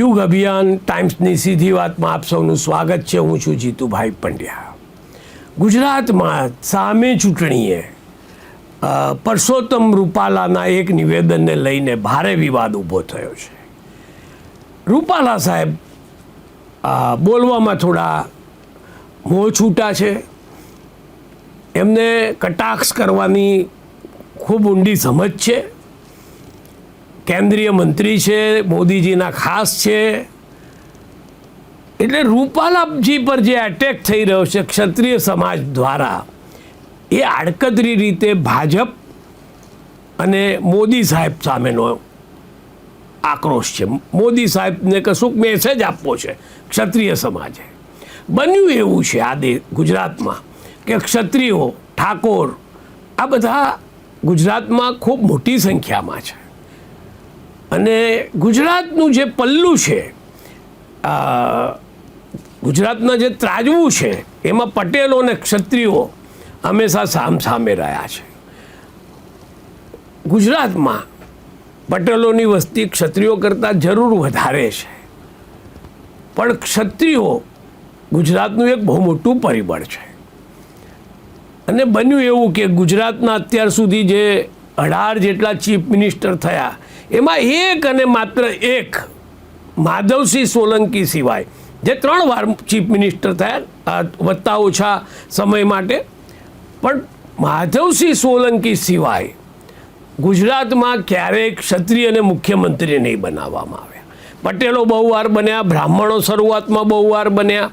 યુગ અભિયાન ટાઈમ્સની સીધી વાતમાં આપ સૌનું સ્વાગત છે. હું છું જીતુભાઈ પંડ્યા. ગુજરાતમાં સામે ચૂંટણીએ પરસોત્તમ રૂપાલાના એક નિવેદનને લઈને ભારે વિવાદ ઊભો થયો છે. રૂપાલા સાહેબ બોલવામાં થોડા મોં છૂટા છે. એમને કટાક્ષ કરવાની ખૂબ ઊંડી સમજ છે. કેન્દ્રીય મંત્રી છે, મોદીજીના ખાસ છે. એટલે રૂપાલાપજી પર જે એટેક થઈ રહ્યો છે ક્ષત્રિય સમાજ દ્વારા, એ આડકતરી રીતે ભાજપ અને મોદી સાહેબ સામેનો આક્રોશ છે. મોદી સાહેબને કશુંક મેસેજ આપવો છે ક્ષત્રિય સમાજે. બન્યું એવું છે આ દે ગુજરાતમાં કે ક્ષત્રિયો, ઠાકોર, આ બધા ગુજરાતમાં ખૂબ મોટી સંખ્યામાં છે. અને ગુજરાતનું જે પલ્લું છે ગુજરાતના જે ત્રાજવું છે, એમાં પટેલો અને ક્ષત્રિયો હંમેશા સામ સામે રહ્યા છે. ગુજરાતમાં પટેલોની વસ્તી ક્ષત્રિયો કરતાં જરૂર વધારે છે. પણ ક્ષત્રિયો ગુજરાતનું એક બહુ મોટું પરિબળ છે. અને બન્યું એવું કે ગુજરાતના અત્યાર સુધી જે અઢાર જેટલા ચીફ મિનિસ્ટર થયા એમાં એક અને માત્ર એક માધવસિંહ સોલંકી સિવાય જે ત્રણ વાર ચીફ મિનિસ્ટર થયા વધતા ઓછા સમય માટે. પણ માધવસિંહ સોલંકી સિવાય ગુજરાતમાં ક્યારેય ક્ષત્રિયને મુખ્યમંત્રી નહીં બનાવવામાં આવ્યા. પટેલો બહુ વાર બન્યા, બ્રાહ્મણો શરૂઆતમાં બહુ વાર બન્યા.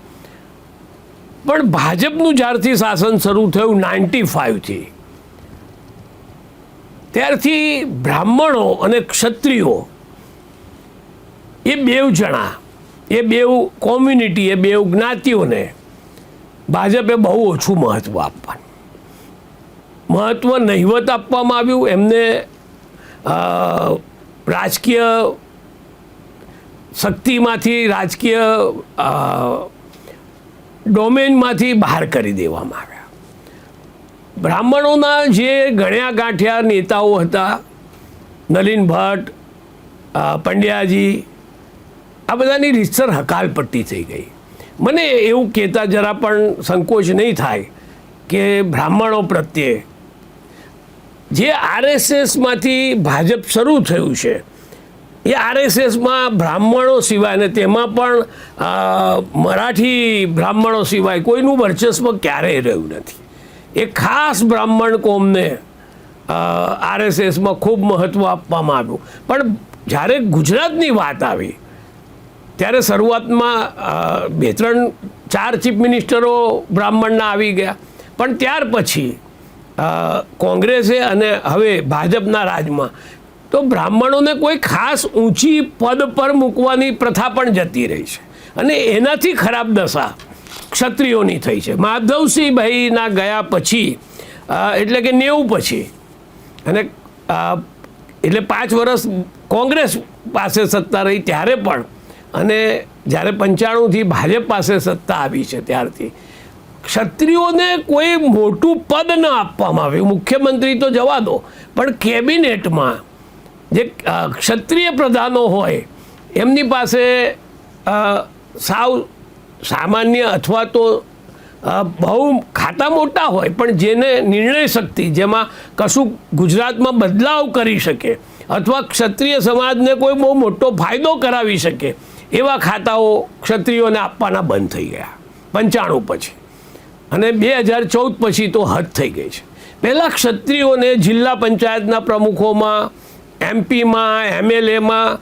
પણ ભાજપનું જ્યારથી શાસન શરૂ થયું, નાઇન્ટી ફાઇવથી ત્યારથી બ્રાહ્મણો અને ક્ષત્રિયો, એ બેવ જણા, એ બેવ કોમ્યુનિટી, એ બેવ જ્ઞાતિઓને ભાજપે બહુ ઓછું મહત્ત્વ આપવાનું. મહત્ત્વ નહિવત આપવામાં આવ્યું, એમને રાજકીય શક્તિમાંથી રાજકીય ડોમેનમાંથી બહાર કરી દેવામાં આવ્યા બ્રાહ્મણોના જે ગણ્યા ગાંઠ્યા નેતાઓ હતા, નલિન ભટ્ટ પંડ્યાજી, આ બધાની રીતસર હકાલપટ્ટી થઈ ગઈ. મને એવું કહેતા જરા પણ સંકોચ નહીં થાય કે બ્રાહ્મણો પ્રત્યે જે આરએસએસમાંથી ભાજપ શરૂ થયું છે, એ આરએસએસમાં બ્રાહ્મણો સિવાય ને તેમાં પણ મરાઠી બ્રાહ્મણો સિવાય કોઈનું વર્ચસ્વ ક્યારેય રહ્યું નથી. એ ખાસ બ્રાહ્મણ કોમને આરએસએસમાં ખૂબ મહત્ત્વ આપવામાં આવ્યું. પણ જ્યારે ગુજરાતની વાત આવી, ત્યારે શરૂઆતમાં બે ત્રણ, ચાર ચીફ મિનિસ્ટરો બ્રાહ્મણના આવી ગયા. પણ ત્યાર પછી કોંગ્રેસે અને હવે ભાજપના રાજમાં, તો બ્રાહ્મણોને કોઈ ખાસ ઊંચી પદ પર મૂકવાની પ્રથા પણ જતી રહી છે. અને એનાથી ખરાબ દશા ક્ષત્રિયોની થઈ છે. માધવસિંહભાઈના ગયા પછી એટલે કે નેવું પછી, અને એટલે પાંચ વર્ષ કોંગ્રેસ પાસે સત્તા રહી ત્યારે પણ, અને જ્યારે પંચાણુંથી ભાજપ પાસે સત્તા આવી છે ત્યારથી. ક્ષત્રિયોને કોઈ મોટું પદ ન આપવામાં આવ્યું. મુખ્યમંત્રી તો જવા દો, પણ કેબિનેટમાં જે ક્ષત્રિય પ્રધાનો હોય, એમની પાસે સાવ સામાન્ય અથવા તો બહુ ખાતા મોટા હોય, પણ જેને નિર્ણય શક્તિ, જેમાં કશું ગુજરાતમાં બદલાવ કરી શકે અથવા ક્ષત્રિય સમાજને કોઈ બહુ મોટો ફાયદો કરાવી શકે, એવા ખાતાઓ ક્ષત્રિયોને આપવાના બંધ થઈ ગયા. પંચાણું પછી. અને બે હજાર ચૌદ પછી તો હદ થઈ ગઈ છે. પહેલાં ક્ષત્રિયોને જિલ્લા પંચાયતના પ્રમુખોમાં એમપીમાં એમએલએમાં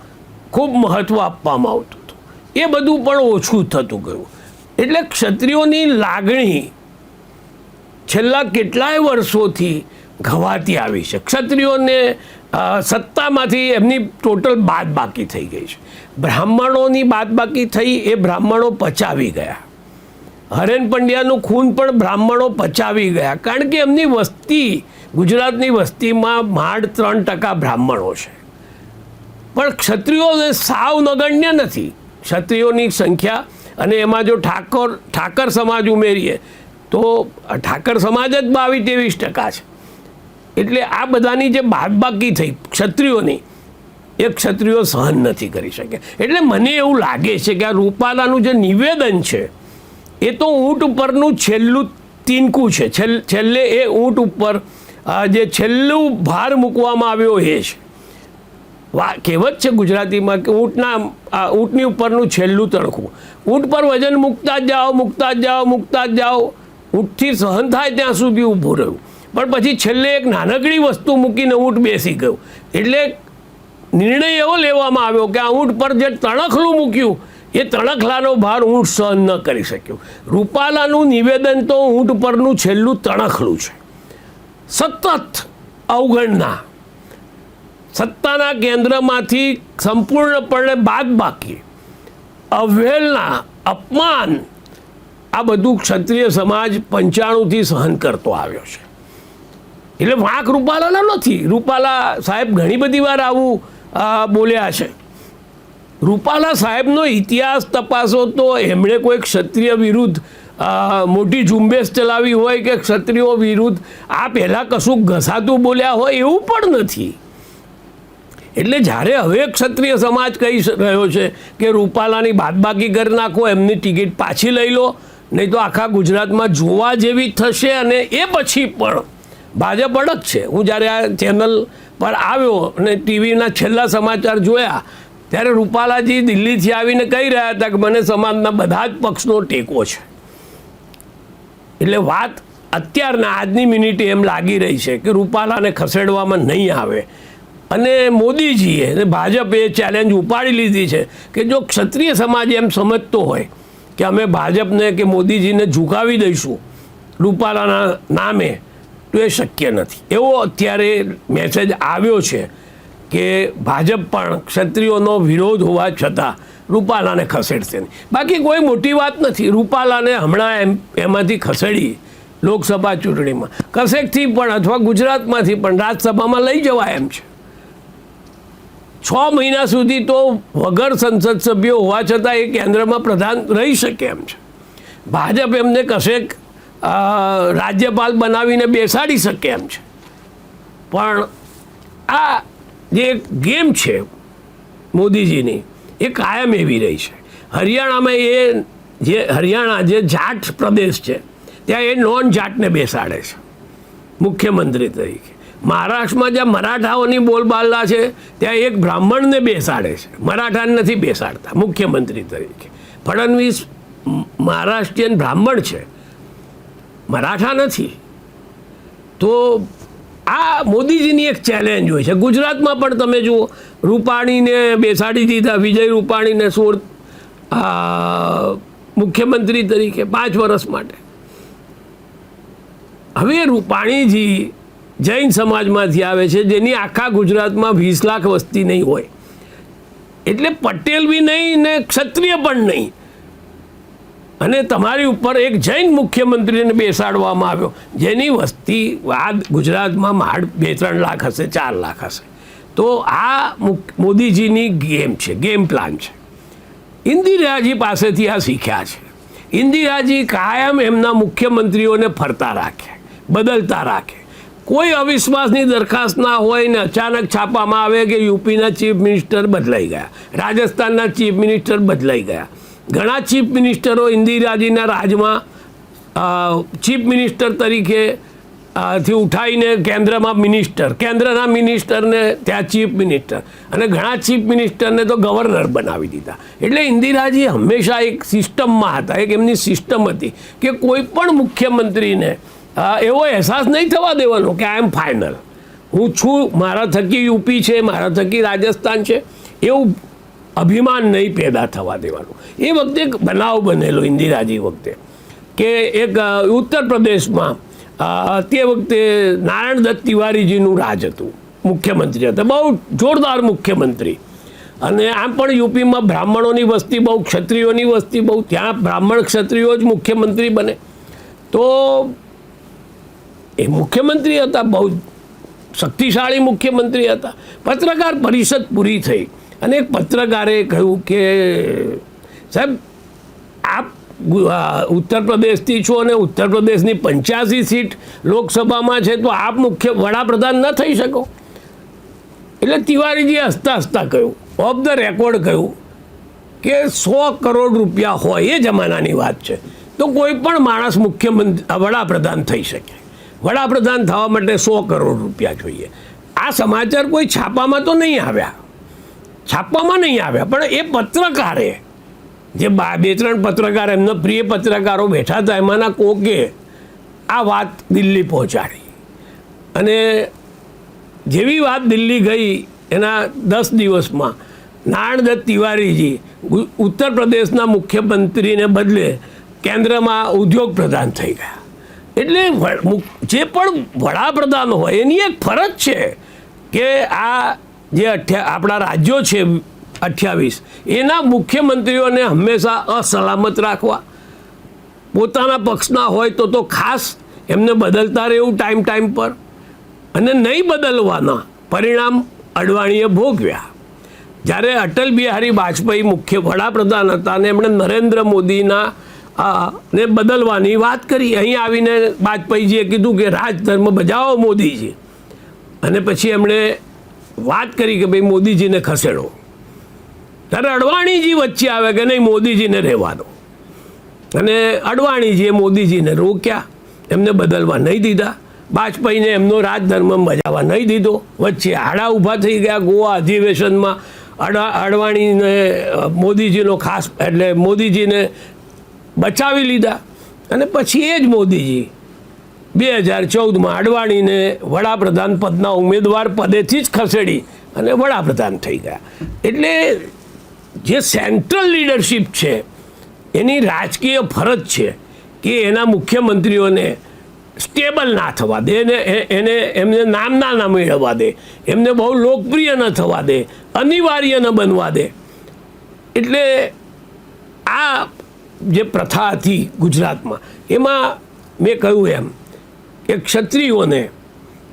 ખૂબ મહત્ત્વ આપવામાં આવતું. એ બધું પણ ઓછું થતું ગયું. એટલે ક્ષત્રિયોની લાગણી છેલ્લા કેટલાય વર્ષોથી ઘવાતી આવી છે. ક્ષત્રિયોને સત્તામાંથી એમની ટોટલ બાદબાકી થઈ ગઈ છે. બ્રાહ્મણોની બાદબાકી થઈ, એ બ્રાહ્મણો પચાવી ગયા. હરેન પંડ્યાનું ખૂન પણ બ્રાહ્મણો પચાવી ગયા. કારણ કે એમની વસ્તી, ગુજરાતની વસ્તીમાં માઢ ત્રણ ટકા બ્રાહ્મણો છે. પણ ક્ષત્રિયોને સાવ નગણ્ય નથી. ક્ષત્રિયોની સંખ્યા અને એમાં જો ઠાકોર, ઠાકર સમાજ ઉમેરીએ, તો ઠાકર સમાજ જ બાવીસ ત્રેવીસ ટકા છે. એટલે આ બધાની જે બાદબાકી થઈ, ક્ષત્રિયોની, એ ક્ષત્રિયો સહન નથી કરી શકે. એટલે મને એવું લાગે છે કે આ રૂપાલાનું જે નિવેદન છે, એ તો ઊંટ ઉપરનું છેલ્લું તીનકું છે. છેલ્લે એ ઊંટ ઉપર જે છેલ્લું ભાર મૂકવામાં આવ્યો એ છે. વા, કહેવત છે ગુજરાતીમાં કે ઊંટના ઊંટની ઉપરનું છેલ્લું તણખું. ઊંટ પર વજન મૂકતા જ જાઓ, મૂકતા જ જાઓ, મૂકતા જ જાઓ. ઊંટથી સહન થાય ત્યાં સુધી ઊભું રહ્યું. પણ પછી છેલ્લે એક નાનકડી વસ્તુ મૂકીને ઊંટ બેસી ગયું. એટલે નિર્ણય એવો લેવામાં આવ્યો કે આ ઊંટ પર જે તણખલું મૂક્યું, એ તણખલાનો ભાર ઊંટ સહન ન કરી શક્યો. રૂપાલાનું નિવેદન તો ઊંટ પરનું છેલ્લું તણખલું છે. સતત અવગણના. સત્તાના કેન્દ્રમાંથી સંપૂર્ણપણે બાદ બાકી. અવહેલના, અપમાન, આ બધું ક્ષત્રિય સમાજ પંચાણુંથી સહન કરતો આવ્યો છે. એટલે વાંક રૂપાલાનો નથી. રૂપાલા સાહેબ ઘણી બધી વાર આવું બોલ્યા છે. રૂપાલા સાહેબનો ઇતિહાસ તપાસો તો એમણે કોઈ ક્ષત્રિય વિરુદ્ધ મોટી ઝુંબેશ ચલાવી હોય કે ક્ષત્રિયો વિરુદ્ધ આ પહેલાં કશું ઘસાતું બોલ્યા હોય એવું પણ નથી. એટલે જ્યારે હવે ક્ષત્રિય સમાજ કહી રહ્યો છે કે રૂપાલાની બાદબાકી કરી નાખો, એમની ટિકિટ પાછી લઈ લો, નહીં તો આખા ગુજરાતમાં જોવા જેવી થશે અને એ પછી પણ ભાજપ અડક છે. હું જ્યારે આ ચેનલ પર આવ્યો અને ટીવીના છેલ્લા સમાચાર જોયા, ત્યારે રૂપાલાજી દિલ્હીથી આવીને કહી રહ્યા હતા કે મને સમાજના બધા જ પક્ષનો ટેકો છે. એટલે વાત અત્યારના આજની મિનિટે એમ લાગી રહી છે કે રૂપાલાને ખસેડવામાં નહીં આવે. અને મોદીજીએ અને ભાજપે ચેલેન્જ ઉપાડી લીધી છે કે જો ક્ષત્રિય સમાજ એમ સમજતો હોય કે અમે ભાજપને કે મોદીજીને ઝુકાવી દઈશું રૂપાલાના નામે, તો એ શક્ય નથી. એવો અત્યારે મેસેજ આવ્યો છે કે ભાજપ પણ ક્ષત્રિયોનો વિરોધ હોવા છતાં રૂપાલાને ખસેડશે નહીં. બાકી કોઈ મોટી વાત નથી. રૂપાલાને હમણાં એમ, એમાંથી ખસેડી લોકસભા ચૂંટણીમાં. કસેકથી પણ અથવા ગુજરાતમાંથી પણ રાજ્યસભામાં લઈ જવાય એમ છે. છ મહિના સુધી તો વગર સંસદ સભ્યો હોવા છતાં એ કેન્દ્રમાં પ્રધાન રહી શકે એમ છે. ભાજપ એમને કશેક રાજ્યપાલ બનાવીને બેસાડી શકે એમ છે. પણ આ જે ગેમ છે મોદીજીની, એ કાયમ એવી રહી છે. હરિયાણામાં એ જે, હરિયાણા જે જાટ પ્રદેશ છે, ત્યાં એ નોન જાટને બેસાડે છે, મુખ્યમંત્રી તરીકે. મહારાષ્ટ્રમાં જ્યાં મરાઠાઓની બોલબાલા છે, ત્યાં એક બ્રાહ્મણને બેસાડે છે. મરાઠાને નથી બેસાડતા, મુખ્યમંત્રી તરીકે. ફડણવીસ મહારાષ્ટ્રીયન બ્રાહ્મણ છે. મરાઠા નથી. તો આ મોદીજીની એક ચેલેન્જ હોય છે. ગુજરાતમાં પણ તમે જુઓ, રૂપાણીને બેસાડી દીધા, વિજય રૂપાણીને સોળ મુખ્યમંત્રી તરીકે પાંચ વર્ષ માટે. હવે રૂપાણીજી જૈન સમાજમાંથી આવે છે, જેની આખા ગુજરાતમાં વીસ લાખ વસ્તી નહીં હોય. એટલે પટેલ બી નહીં ને ક્ષત્રિય પણ નહીં. અને તમારી ઉપર એક જૈન મુખ્યમંત્રીને બેસાડવામાં આવ્યો, જેની વસ્તી આ ગુજરાતમાં માડ બે ત્રણ લાખ હશે, ચાર લાખ હશે. તો આ મોદીજીની ગેમ છે, ગેમ પ્લાન છે. ઇન્દિરાજી પાસેથી આ શીખ્યા છે. ઇન્દિરાજી કાયમ એમના મુખ્યમંત્રીઓને ફરતા રાખે, બદલતા રાખે. કોઈ અવિશ્વાસની દરખાસ્ત ના હોય ને અચાનક છાપામાં આવે કે યુપીના ચીફ મિનિસ્ટર બદલાઈ ગયા, રાજસ્થાનના ચીફ મિનિસ્ટર બદલાઈ ગયા. ઘણા ચીફ મિનિસ્ટરો ઇન્દિરાજીના રાજમાં ચીફ મિનિસ્ટર તરીકે થી ઉઠાવીને કેન્દ્રમાં મિનિસ્ટર, કેન્દ્રના મિનિસ્ટરને ત્યાં ચીફ મિનિસ્ટર અને ઘણા ચીફ મિનિસ્ટરને તો ગવર્નર બનાવી દીધા. એટલે ઇન્દિરાજી હંમેશા એક સિસ્ટમમાં હતા, એક એમની સિસ્ટમ હતી કે કોઈ પણ મુખ્યમંત્રીને એવો અહેસાસ નહીં થવા દેવાનો કે આઈ એમ ફાઇનલ હું છું, મારા થકી યુપી છે, મારા થકી રાજસ્થાન છે, એવું અભિમાન નહીં પેદા થવા દેવાનું. એ વખતે એક બનાવ બનેલો ઇન્દિરાજી વખતે, કે એક ઉત્તર પ્રદેશમાં તે વખતે નારાયણ દત્ત તિવારીજીનું રાજ હતું, મુખ્યમંત્રી હતા, બહુ જોરદાર મુખ્યમંત્રી. અને આમ પણ યુપીમાં બ્રાહ્મણોની વસ્તી બહુ, ક્ષત્રિયોની વસ્તી બહુ, ત્યાં બ્રાહ્મણ ક્ષત્રિયો જ મુખ્યમંત્રી બને. તો એ મુખ્યમંત્રી હતા, બહુ શક્તિશાળી મુખ્યમંત્રી હતા. પત્રકાર પરિષદ પૂરી થઈ અને એક પત્રકારે કહ્યું કે, સાહેબ, આપ ઉત્તર પ્રદેશથી છો અને ઉત્તર પ્રદેશની પંચ્યાસી સીટ લોકસભામાં છે, તો આપ મુખ્ય વડાપ્રધાન ન થઈ શકો. એટલે તિવારીજીએ હસતા હસતા કહ્યું ઓફ ધ રેકોર્ડ કહ્યું કે સો કરોડ રૂપિયા હોય એ જમાનાની વાત છે. તો કોઈ પણ માણસ મુખ્યમંત્રી, વડાપ્રધાન થઈ શકે. વડાપ્રધાન થવા માટે સો કરોડ રૂપિયા જોઈએ. આ સમાચાર કોઈ છાપામાં તો નહીં આવ્યા. છાપામાં નહીં આવ્યા, પણ એ પત્રકારે, જે બા ત્રણ પત્રકાર, એમના પ્રિય પત્રકારો બેઠા હતા, એમાંના કોકે આ વાત દિલ્હી પહોંચાડી. અને જેવી વાત દિલ્હી ગઈ એના દસ દિવસમાં નારાયણદત્ત તિવારીજી ઉત્તર પ્રદેશના મુખ્યમંત્રીને બદલે કેન્દ્રમાં ઉદ્યોગ પ્રધાન થઈ ગયા. એટલે જે પણ વડાપ્રધાન હોય, એની એક ફરજ છે કે આ જે અઠ્યા આપણા રાજ્યો છે અઠ્યાવીસ, એના મુખ્યમંત્રીઓને હંમેશા અસલામત રાખવા. પોતાના પક્ષના હોય તો તો ખાસ એમને બદલતા રહેવું ટાઈમ ટાઈમ પર. અને નહીં બદલવાના પરિણામ અડવાણીએ ભોગવ્યા. જ્યારે અટલ બિહારી વાજપેયી મુખ્ય વડાપ્રધાન હતા અને એમણે નરેન્દ્ર મોદીના આ, ને બદલવાની વાત કરી. અહીં આવીને વાજપેયીજીએ કીધું કે રાજધર્મ બજાવો મોદીજી. અને પછી એમણે વાત કરી કે ભાઈ મોદીજીને ખસેડો. ત્યારે અડવાણીજી વચ્ચે આવે કે નહીં મોદીજીને રહેવાનો. અને અડવાણીજીએ મોદીજીને રોક્યા. એમને બદલવા નહીં દીધા. વાજપેયીને એમનો રાજધર્મ બજાવવા નહીં દીધો. વચ્ચે હાડા ઊભા થઈ ગયા ગોવા અધિવેશનમાં. અડા અડવાણીને મોદીજીનો ખાસ એટલે મોદીજીને બચાવી લીધા. અને પછી એ જ મોદીજી બે હજાર ચૌદમાં અડવાણીને વડાપ્રધાન પદના ઉમેદવાર પદેથી જ ખસેડી અને વડાપ્રધાન થઈ ગયા. એટલે જે સેન્ટ્રલ લીડરશિપ છે, એની રાજકીય ફરજ છે કે એના મુખ્યમંત્રીઓને સ્ટેબલ ના થવા દે, એને એને એમને નામ ના ના મેળવવા દે, એમને બહુ લોકપ્રિય ન થવા દે, અનિવાર્ય ન બનવા દે. એટલે આ જે પ્રથા હતી ગુજરાતમાં, એમાં મેં કહ્યું એમ કે ક્ષત્રિયોને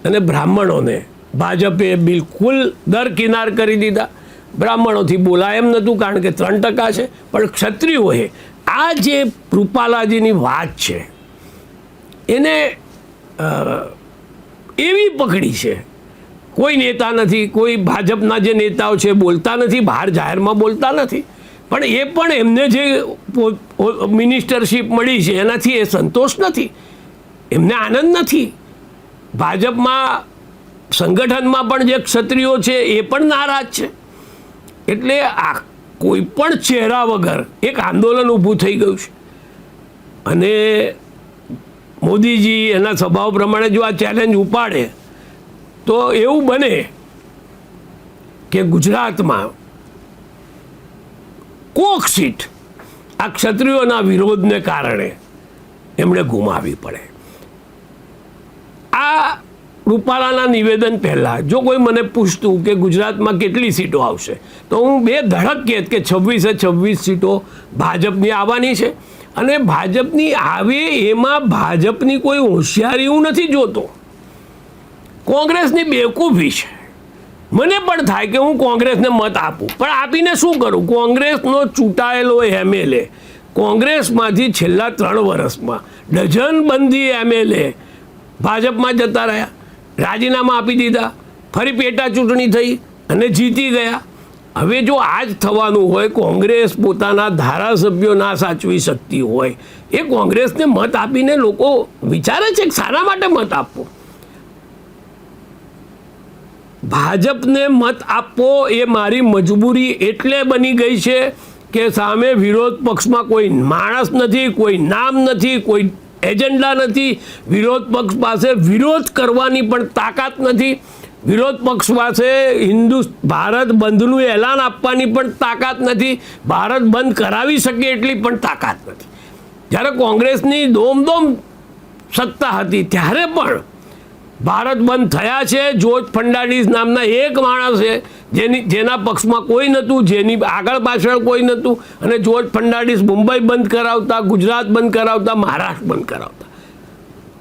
અને બ્રાહ્મણોને ભાજપે બિલકુલ દર કિનાર કરી દીધા. બ્રાહ્મણોથી બોલાય એમ નહોતું કારણ કે ત્રણ ટકા છે, પણ ક્ષત્રિયોએ આ જે કૃપાલાજીની વાત છે, એને એવી પકડી છે, કોઈ નેતા નથી, કોઈ ભાજપના જે નેતાઓ છે બોલતા નથી, બહાર જાહેરમાં બોલતા નથી. પણ એ પણ એમને જે મિનિસ્ટરશીપ મળી છે, એનાથી એ સંતોષ નથી. એમને આનંદ નથી. ભાજપમાં, સંગઠનમાં પણ જે ક્ષત્રિયો છે, એ પણ નારાજ છે. એટલે આ કોઈ પણ ચહેરા વગર એક આંદોલન ઊભું થઈ ગયું છે. અને મોદીજી એના સ્વભાવ પ્રમાણે જો આ ચેલેન્જ ઉપાડે, તો એવું બને કે ગુજરાતમાં કોક સીટ આ ક્ષત્રિયોના વિરોધને કારણે એમણે ગુમાવી પડે. આ રૂપાલાના નિવેદન પહેલાં જો કોઈ મને પૂછતું કે ગુજરાતમાં કેટલી સીટો આવશે, તો હું બે ધડક કહેત કે છવ્વીસે છવ્વીસ સીટો ભાજપની આવવાની છે અને ભાજપની આવે એમાં ભાજપની કોઈ હોશિયારી હું નથી જોતો. કોંગ્રેસની બેવકૂફી છે. મને પણ થાય કે હું કોંગ્રેસને મત આપું. પણ આપીને શું કરું? કોંગ્રેસનો ચૂંટાયેલો એમએલએ, કોંગ્રેસમાંથી છેલ્લા ત્રણ વર્ષમાં ડઝનબંધી એમએલએ ભાજપમાં જતા રહ્યા. રાજીનામા આપી દીધા. ફરી પેટા ચૂંટણી થઈ અને જીતી ગયા. હવે જો આ જ થવાનું હોય, કોંગ્રેસ પોતાના ધારાસભ્યો ના સાચવી શકતી હોય, એ કોંગ્રેસને મત આપીને લોકો વિચારે છે કે શાના માટે મત આપવો ભાજપને મત આપવો એ મારી મજબૂરી એટલે બની ગઈ છે કે સામે વિરોધ પક્ષમાં કોઈ માણસ નથી, કોઈ નામ નથી, કોઈ એજન્ડા નથી. વિરોધ પક્ષ પાસે વિરોધ કરવાની પણ તાકાત નથી. વિરોધ પક્ષ પાસે હિન્દુ ભારત બંધનું એલાન આપવાની પણ તાકાત નથી. ભારત બંધ કરાવી શકે એટલી પણ તાકાત નથી. જ્યારે કોંગ્રેસની દોમદોમ સત્તા હતી, ત્યારે પણ ભારત બંધ થયા છે જ્યોર્જ ફર્નાન્ડિસ નામના એક માણસે જેની, જેના પક્ષમાં કોઈ નહોતું, જેની આગળ પાછળ કોઈ નહોતું, અને જોર્જ ફર્નાન્ડિસ મુંબઈ બંધ કરાવતા, ગુજરાત બંધ કરાવતા, મહારાષ્ટ્ર બંધ કરાવતા.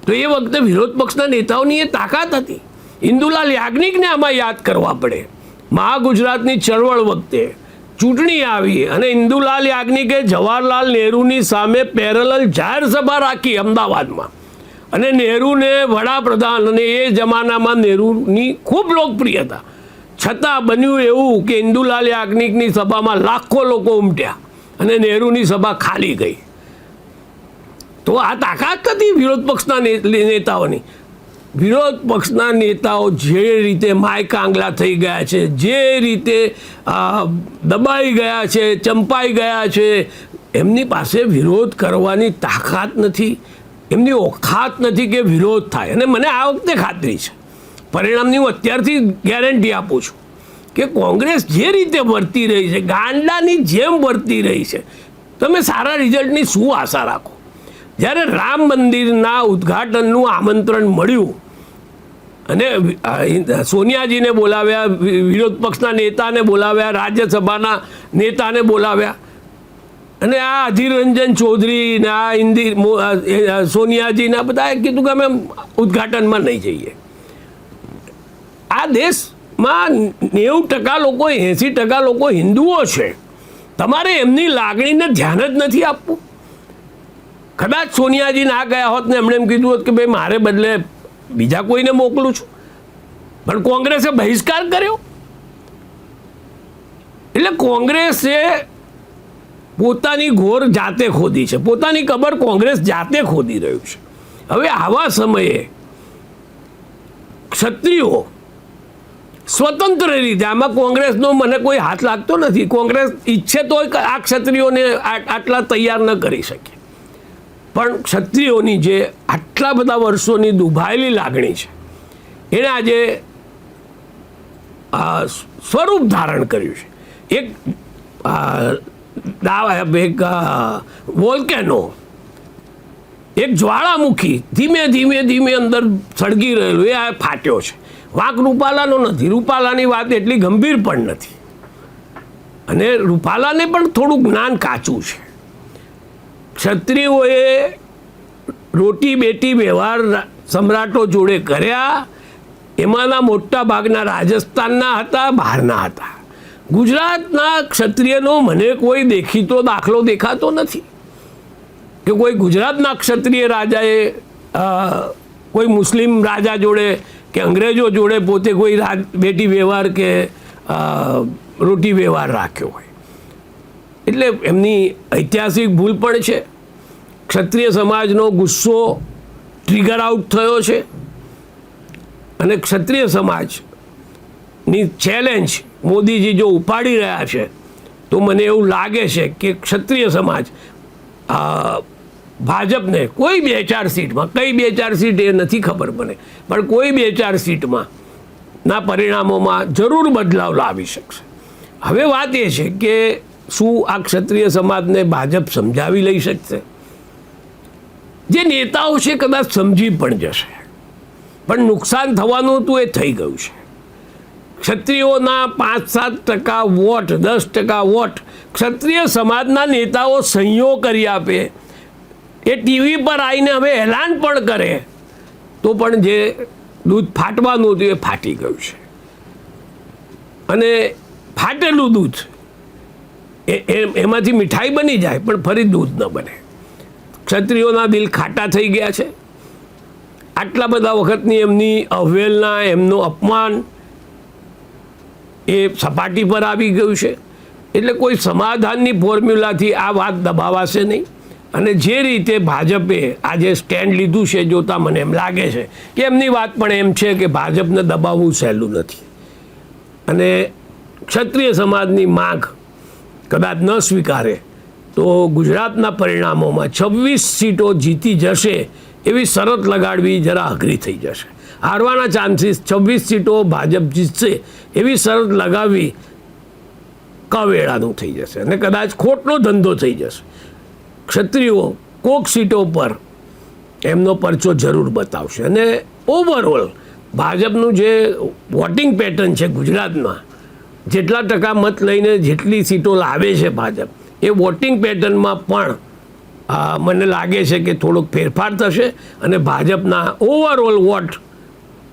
તો એ વખતે વિરોધ પક્ષના નેતાઓની એ તાકાત હતી. ઇન્દુલાલ યાજ્ઞિકને આમાં યાદ કરવા પડે. મહાગુજરાતની ચળવળ વખતે ચૂંટણી આવી અને ઇન્દુલાલ યાજ્ઞિકે જવાહરલાલ નહેરુની સામે પેરેલલ જાહેર સભા રાખી અમદાવાદમાં. અને નહેરુને વડાપ્રધાન અને એ જમાનામાં નહેરુની ખૂબ લોકપ્રિયતા. છતાં બન્યું એવું કે ઇન્દુલાલ યાજ્ઞિકની સભામાં લાખો લોકો ઉમટ્યા અને નહેરુની સભા ખાલી ગઈ. તો આ તાકાત નથી વિરોધ પક્ષના નેતાઓની. વિરોધ પક્ષના નેતાઓ જે રીતે માયકાંગલા થઈ ગયા છે, જે રીતે દબાઈ ગયા છે, ચંપાઈ ગયા છે, એમની પાસે વિરોધ કરવાની તાકાત નથી. એમની ઓખાત નથી કે વિરોધ થાય. અને મને આ વખતે ખાતરી છે. પરિણામની હું અત્યારથી ગેરંટી આપું છું કે કોંગ્રેસ જે રીતે વર્તી રહી છે, ગાંડાની જેમ વર્તી રહી છે, તમે સારા રિઝલ્ટની શું આશા રાખો? જ્યારે રામ મંદિરના ઉદ્ઘાટનનું આમંત્રણ મળ્યું અને સોનિયાજીને બોલાવ્યા વિરોધ પક્ષના નેતાને બોલાવ્યા, રાજ્યસભાના નેતાને બોલાવ્યા અને આ અધીર રંજન ચૌધરી ને આ ઇન્દિર સોનિયાજી ને બધાએ કીધું કે અમે ઉદ્ઘાટનમાં નહીં જઈએ. આ દેશમાં નેવું ટકા લોકો, એંસી ટકા લોકો હિન્દુઓ છે. તમારે એમની લાગણીને ધ્યાન જ નથી આપવું. કદાચ સોનિયાજી ના ગયા હોત ને એમણે એમ કીધું હોત કે ભાઈ મારે બદલે બીજા કોઈને મોકલું છું. પણ કોંગ્રેસે બહિષ્કાર કર્યો. એટલે કોંગ્રેસે પોતાની ઘોર જાતે ખોદી છે. પોતાની કબર કોંગ્રેસ જાતે ખોદી રહ્યું છે. હવે આવા સમયે ક્ષત્રિયો સ્વતંત્ર રીતે, આમાં કોંગ્રેસનો મને કોઈ હાથ લાગતો નથી. કોંગ્રેસ ઈચ્છે તો આ ક્ષત્રિયોને આટલા તૈયાર ન કરી શકે. પણ ક્ષત્રિયોની જે આટલા બધા વર્ષોની દુભાયેલી લાગણી છે એણે આજે સ્વરૂપ ધારણ કર્યું છે. એક એક વોલ્કેનો. એક જ્વાળામુખી ધીમે ધીમે ધીમે અંદર સળગી રહેલું, એ આ ફાટ્યો છે. વાંક રૂપાલાનો નથી, રૂપાલાની વાત એટલી ગંભીર પણ નથી. અને રૂપાલાને પણ થોડું જ્ઞાન કાચું છે. ક્ષત્રિયોએ રોટી, બેટી, વ્યવહાર સમ્રાટો જોડે કર્યા. એમાંના મોટા ભાગના રાજસ્થાનના હતા, બહારના હતા. ગુજરાતના ક્ષત્રિયનો મને કોઈ દેખીતો દાખલો દેખાતો નથી. કે કોઈ ગુજરાતના ક્ષત્રિય રાજાએ કોઈ મુસ્લિમ રાજા જોડે કે અંગ્રેજો જોડે પોતે કોઈ રાજ, બેટી વ્યવહાર કે રોટી વ્યવહાર રાખ્યો હોય. એટલે એમની ઐતિહાસિક ભૂલ પણ છે. ક્ષત્રિય સમાજનો ગુસ્સો ટ્રિગર આઉટ થયો છે. અને ક્ષત્રિય સમાજની ચેલેન્જ મોદીજી જો ઉપાડી રહ્યા છે, તો મને એવું લાગે છે કે ક્ષત્રિય સમાજ ભાજપને કોઈ બે ચાર સીટમાં, કઈ બે ચાર સીટ એ નથી ખબર મને, પણ કોઈ બે ચાર સીટમાં ના પરિણામોમાં જરૂર બદલાવ લાવી શકશે. હવે વાત એ છે કે શું આ ક્ષત્રિય સમાજને ભાજપ સમજાવી લઈ શકશે? જે નેતાઓ છે કદાચ સમજી પણ જશે. પણ નુકસાન થવાનું હતું એ થઈ ગયું છે. ક્ષત્રિયોના પાંચ સાત ટકા વોટ, દસ ટકા વોટ ક્ષત્રિય સમાજના નેતાઓ સંયો કરી આપે. એ ટીવી પર આવીને હવે એલાન પણ કરે. તો પણ જે દૂધ ફાટવાનું હતું એ ફાટી ગયું છે. અને ફાટેલું દૂધ એ, એમાંથી મીઠાઈ બની જાય, પણ ફરી દૂધ ન બને. ક્ષત્રિયોના દિલ ખાટા થઈ ગયા છે. આટલા બધા વખતની એમની અવહેલના, એમનું અપમાન એ સપાટી પર આવી ગયું છે. એટલે કોઈ સમાધાનની ફોર્મ્યુલાથી આ વાત દબાવાશે નહીં. અને જે રીતે ભાજપે આજે સ્ટેન્ડ લીધું છે, જોતાં મને એમ લાગે છે કે એમની વાત પણ એમ છે કે ભાજપને દબાવવું સહેલું નથી. અને ક્ષત્રિય સમાજની માગ કદાચ ન સ્વીકારે, તો ગુજરાતના પરિણામોમાં છવ્વીસ સીટો જીતી જશે એવી શરત લગાડવી જરા અઘરી થઈ જશે. હારવાના ચાન્સીસ, છવ્વીસ સીટો ભાજપ જીતશે એવી શરત લગાવવી કવેળાનું થઈ જશે અને કદાચ ખોટનો ધંધો થઈ જશે. ક્ષત્રિયો કોક સીટો પર એમનો પરચો જરૂર બતાવશે અને ઓવરઓલ ભાજપનું જે વોટિંગ પેટર્ન છે ગુજરાતમાં, જેટલા ટકા મત લઈને જેટલી સીટો લાવે છે ભાજપ, એ વોટિંગ પેટર્નમાં પણ મને લાગે છે કે થોડોક ફેરફાર થશે અને ભાજપના ઓવરઓલ વોટ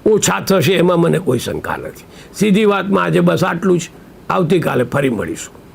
ઓછા થશે એમાં મને કોઈ શંકા નથી. સીધી વાતમાં આજે બસ આટલું જ. આવતીકાલે ફરી મળીશું.